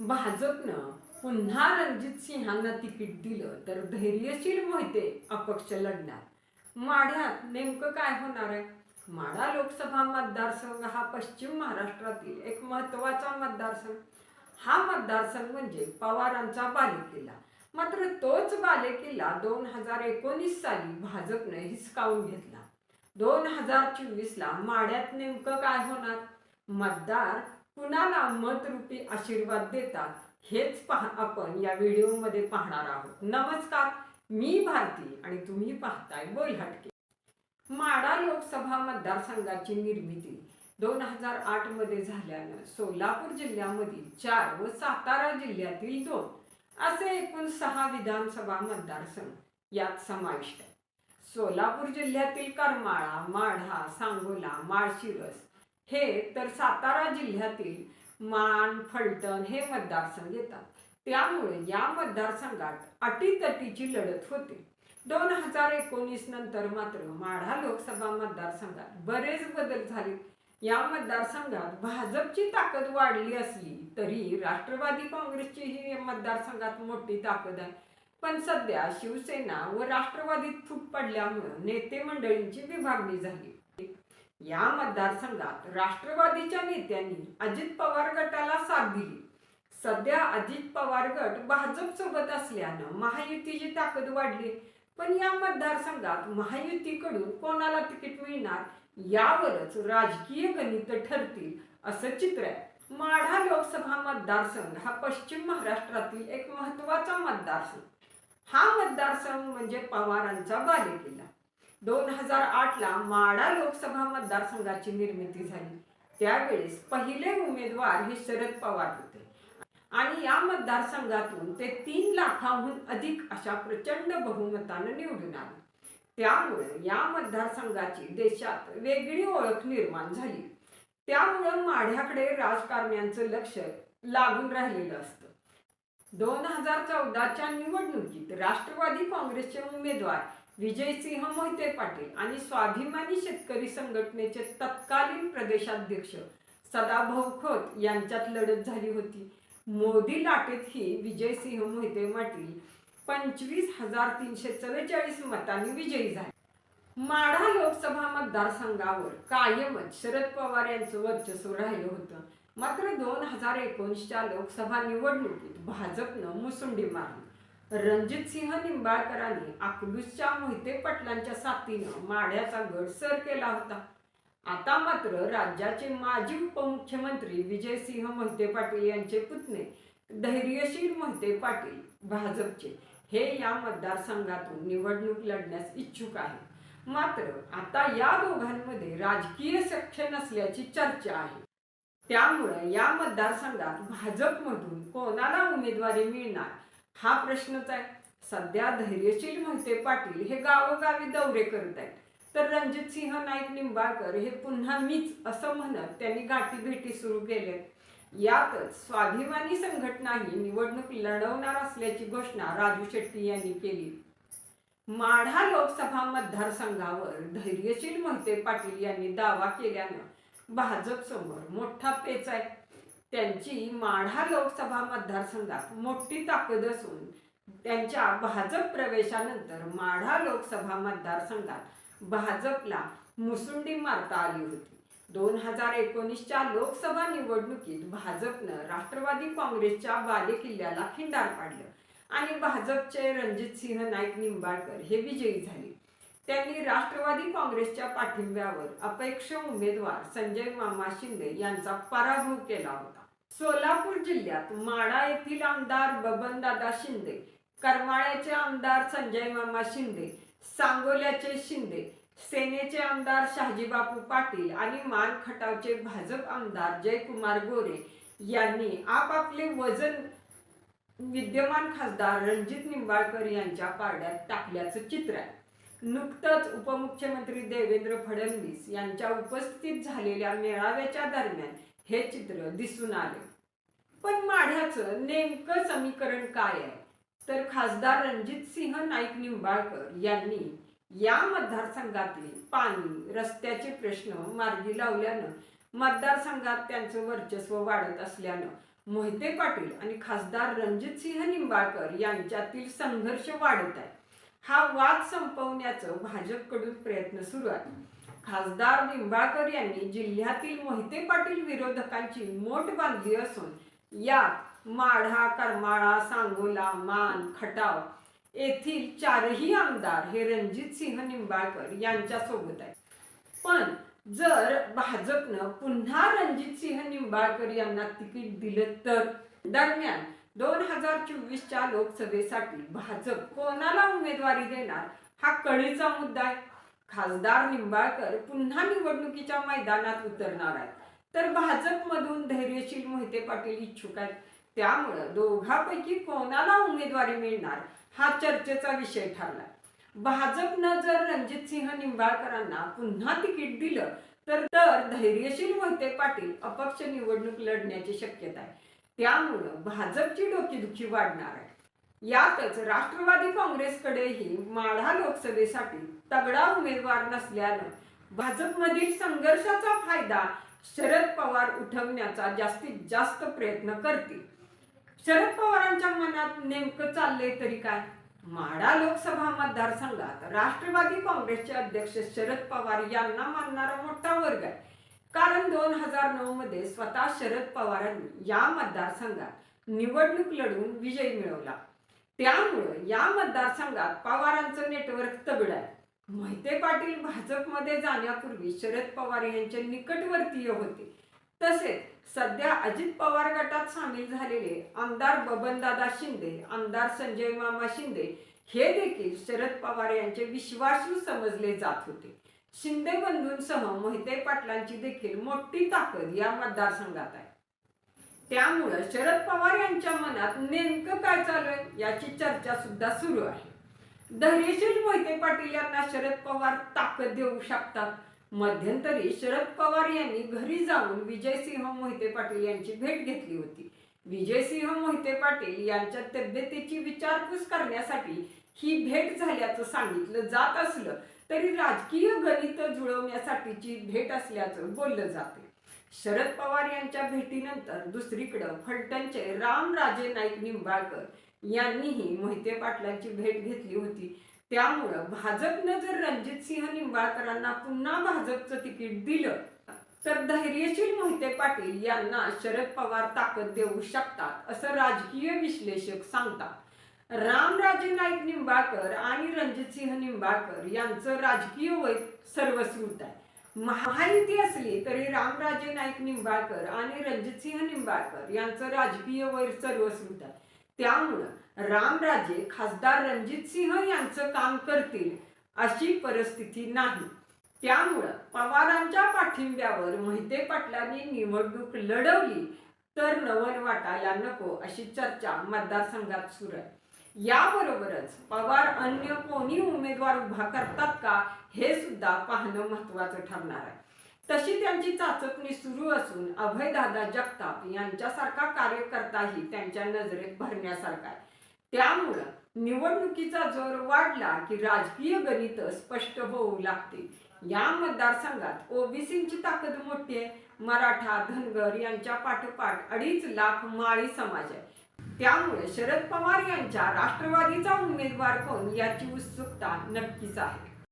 भाजपनं पुन्हा रणजित सिंहांना तिकीट दिलं तर धैर्यशील मोहिते अपक्ष लढणार. माढ्यात नेमकं काय होणार आहे? माढा लोकसभा मतदारसंघ हा पश्चिम महाराष्ट्रातील एक महत्त्वाचा मतदारसंघ. हा मतदारसंघ म्हणजे पवारांचा बालेकिल्ला. मात्र तोच बालेकिल्ला दोन हजार एकोणीस साली भाजपने हिसकावून घेतला. दोन हजार चोवीसला माढ्यात नेमकं काय होणार? मतदार कुणाला मतरूपी आशीर्वाद देतात हेच पहा आपण या व्हिडिओमध्ये पाहणार आहोत. नमस्कार मी भारती आणि तुम्ही पाहताय बोल हटके माडा लोकसभा मतदारसंघाची निर्मिती दोन हजार आठमध्ये झाल्यानं सोलापूर जिल्ह्यामधील चार व सातारा जिल्ह्यातील दोन असे एकूण सहा विधानसभा मतदारसंघ यात समाविष्ट आहे सोलापूर जिल्ह्यातील करमाळा माढा सांगोला माळशिरस हे तर सातारा जिल्ह्यातील मान फलटण हे मतदारसंघ येतात. त्यामुळे या मतदारसंघात अटीतटीची लढत होती. दोन हजार एकोणीस नंतर मात्र माढा लोकसभा मतदारसंघात बरेच बदल झाले. या मतदारसंघात भाजपची ताकद वाढली असली तरी राष्ट्रवादी काँग्रेसची ही या मतदारसंघात मोठी ताकद आहे. पण सध्या शिवसेना व राष्ट्रवादीत फूट पडल्यामुळे नेते मंडळींची विभागणी झाली. या मतदारसंघात राष्ट्रवादीच्या नेत्यांनी अजित पवार गटाला साथ दिली. सध्या अजित पवार गट भाजप सोबत असल्यानं महायुतीची ताकद वाढली. पण या मतदारसंघात महायुतीकडून कोणाला तिकीट मिळणार यावरच राजकीय गणित ठरतील असं चित्र आहे. माढा लोकसभा मतदारसंघ हा पश्चिम महाराष्ट्रातील एक महत्त्वाचा मतदारसंघ. हा मतदारसंघ म्हणजे पवारांचा बालेकिल्ला. दोन हजार आठला माडा लोकसभा मतदारसंघाची निर्मिती झाली. त्यावेळेस पहिले उमेदवार हे शरद पवार होते. आणि या मतदारसंघातून ते तीन लाखाहून अधिक अशा प्रचंड बहुमतानं निवडून आले. त्यामुळे या मतदारसंघाची देशात वेगळी ओळख निर्माण झाली. त्यामुळं माढ्याकडे राजकारण्यांचं लक्ष लागून राहिलेलं असतं. दोन हजार चौदाच्या निवडणुकीत राष्ट्रवादी काँग्रेसचे उमेदवार विजयसिंह मोहिते पाटील आणि स्वाभिमानी शेतकरी संघटनेचे तत्कालीन प्रदेशाध्यक्ष सदाभाऊ खोत यांच्यात लढत झाली होती. मोदी लाटेत ही विजयसिंह मोहिते पाटील पंचवीस हजार तीनशे चव्वेचाळीस मतांनी विजयी झाले. माढा लोकसभा मतदारसंघावर कायमच शरद पवार यांचं वर्चस्व राहिलं होतं. मात्र दोन हजार एकोणीसच्या लोकसभा निवडणुकीत भाजपनं मुसुंडी मारली. रणजित सिंह निंबाळकरांनी अकलूजच्या मोहिते पाटलांच्या साथीनं माढ्याचा गड सर केला होता. आता मात्र राज्याचे माजी उपमुख्यमंत्री विजयसिंह मोहिते पाटील यांचे पुतणे धैर्यशील मोहिते पाटील भाजपचे हे या मतदारसंघातून निवडणूक लढण्यास इच्छुक आहेत. मात्र आता या दोघांमध्ये राजकीय सख्य नसल्याची चर्चा आहे. त्यामुळे या मतदारसंघात भाजपमधून कोणाला उमेदवारी मिळणार हा प्रश्नच आहे सध्या धैर्यशील मोहिते पाटील हे गावोगावी दौरे करत आहेत. तर रणजित सिंह नाईक निंबाळकर हे पुन्हा मीच असं म्हणत त्यांनी गाठी भेटी सुरू केल्यात. यातच स्वाभिमानी संघटनाही निवडणूक लढवणार असल्याची घोषणा राजू शेट्टी यांनी केली. माढा लोकसभा मतदारसंघावर धैर्यशील मोहिते पाटील यांनी दावा केल्यानं भाजप समोर मोठा पेच आहे. त्यांची माढा लोकसभा मतदारसंघात मोठी ताकद असून त्यांच्या भाजप प्रवेशानंतर माढा लोकसभा मतदारसंघात भाजपला मुसुंडी मारता आली होती. दोन हजार एकोणीसच्या लोकसभा निवडणुकीत भाजपनं राष्ट्रवादी काँग्रेसच्या बालेकिल्ल्याला खिंडार पाडलं आणि भाजपचे रणजित सिंह नाईक निंबाळकर हे विजयी झाले. त्यांनी राष्ट्रवादी काँग्रेसच्या पाठिंब्यावर अपेक्ष उमेदवार संजय मामा शिंदे यांचा पराभव केला होता. सोलापूर जिल्ह्यात माडा येथील आमदार बबनदादा शिंदे करमाळ्याचे आमदार संजय मामा शिंदे सांगोल्याचे शिंदे सेनेचे आमदार शहाजीबापू पाटील आणि मान खटावचे भाजप आमदार जयकुमार गोरे यांनी आपापले वजन विद्यमान खासदार रणजित निंबाळकर यांच्या पारड्यात टाकल्याचं चित्र आहे. नुकतंच उपमुख्यमंत्री देवेंद्र फडणवीस यांच्या उपस्थितीत झालेल्या मेळाव्याच्या दरम्यान हे चित्र दिसून आले. पण माढ्याचं नेमकं समीकरण काय आहे? तर खासदार रणजित सिंह नाईक निंबाळकर यांनी या मतदारसंघातले पाणी रस्त्याचे प्रश्न मार्गी लावल्यानं मतदारसंघात त्यांचं वर्चस्व वाढत असल्यानं मोहिते पाटील आणि खासदार रणजित सिंह निंबाळकर यांच्यातील संघर्ष वाढत आहे. हा वाद संपवण्याचं भाजपकडून प्रयत्न सुरू आहे. खासदार निंबाळकर यांनी जिल्ह्यातील मोहिते पाटील विरोधकांची मोठ बांधली असून यात माढा करमाळा सांगोला मान खटाव येथील चारही आमदार हे रणजित सिंह निंबाळकर यांच्या सोबत आहेत. पण जर भाजपनं पुन्हा रणजित सिंह निंबाळकर यांना तिकीट दिलं तर? दरम्यान दोन हजार चोवीसच्या लोकसभेसाठी भाजप कोणाला उमेदवारी देणार हा कळीचा मुद्दा आहे. खासदार निंबाळकर पुन्हा निवडणुकीच्या मैदानात उतरणार आहेत. तर भाजपमधून धैर्यशील मोहिते पाटील इच्छुक आहेत. त्यामुळं दोघांपैकी कोणाला उमेदवारी मिळणार हा चर्चेचा विषय ठरला भाजपनं जर रणजित सिंह निंबाळकरांना पुन्हा तिकीट दिलं तर तर धैर्यशील मोहिते पाटील अपक्ष निवडणूक लढण्याची शक्यता आहे. त्यामुळं भाजपची डोकेदुखी वाढणार आहे. यातच राष्ट्रवादी काँग्रेसकडेही माढा लोकसभेसाठी तगडा उमेदवार नसल्यानं भाजपमधील संघर्षाचा फायदा शरद पवार उठवण्याचा जास्तीत जास्त प्रयत्न करतील. शरद पवारांच्या मनात नेमकं चाललंय तरी काय? माढा लोकसभा मतदारसंघात राष्ट्रवादी काँग्रेसचे अध्यक्ष शरद पवार यांना मानणारा मोठा वर्ग आहे. कारण दोन हजार नऊ मध्ये स्वतः शरद पवारांनी या मतदारसंघात निवडणूक लढवून विजय मिळवला. त्यामुळं या मतदारसंघात पवारांचं नेटवर्क तगड आहे. मोहिते पाटील भाजपमध्ये जाण्यापूर्वी शरद पवार यांचे निकटवर्तीय होते. तसेच सध्या अजित पवार गटात सामील झालेले आमदार बबनदादा शिंदे आमदार संजय मामा शिंदे हे देखील शरद पवार यांचे विश्वासू समजले जात होते. शिंदे बंधूंसह मोहिते पाटलांची देखील मोठी ताकद या मतदारसंघात आहे. त्यामुळं शरद पवार यांच्या मनात नेमकं काय चालू आहे याची चर्चा सुद्धा सुरू आहे. धैर्यशील मोहिते पाटील यांना शरद पवार ताकद देऊ शकतात. मध्यंतरी शरद पवार यांनी घरी जाऊन विजयसिंह मोहिते पाटील यांची भेट घेतली होती. विजयसिंह मोहिते पाटील यांच्या तब्येतीची विचारपूस करण्यासाठी ही भेट झाल्याचं सांगितलं जात असलं तरी राजकीय गणित जुळवण्यासाठीची भेट असल्याचं बोललं जाते शरद पवार यांच्या भेटीनंतर दुसरीकडं फलटणचे रामराजे नाईक निंबाळकर यांनीही मोहिते पाटलांची भेट घेतली होती. त्यामुळं भाजपनं जर रणजितसिंह निंबाळकरांना पुन्हा भाजपचं तिकीट दिलं तर धैर्यशील मोहिते पाटील यांना शरद पवार ताकद देऊ शकतात असं राजकीय विश्लेषक सांगतात. रामराजे नाईक निंबाळकर आणि रणजित सिंह निंबाळकर यांचं राजकीय वय सर्वस्वृत आहे. महायुती असली तरी रामराजे नाईक निंबाळकर आणि रणजितसिंह निंबाळकर यांचं राजकीय वैर सर्वश्रुत आहे त्यामुळं रामराजे खासदार रणजित सिंह यांचं काम करतील अशी परिस्थिती नाही. त्यामुळं पवारांच्या पाठिंब्यावर मोहिते पाटलांनी निवडणूक लढवली तर नवन वाटायला नको अशी चर्चा मतदारसंघात सुरू आहे. याबरोबरच पवार अन्य कोणी उमेदवार उभा करतात का हे सुद्धा पाहणं महत्वाचं ठरणार आहे. तशी त्यांची चाचपणी सुरू असून अभयदादा जगताप यांच्यासारखा कार्यकर्ताही त्यांच्या नजरेत भरण्यासारखा आहे. त्यामुळं निवडणुकीचा जोर वाढला की राजकीय गणित स्पष्ट होऊ लागते या मतदारसंघात ओबीसींची ताकद मोठी आहे. मराठा धनगर यांच्या पाठोपाठ अडीच लाख माळी समाज आहे. त्यामुळे शरद पवार यांच्या राष्ट्रवादीचा उमेदवार कोण याची उत्सुकता नक्कीच आहे.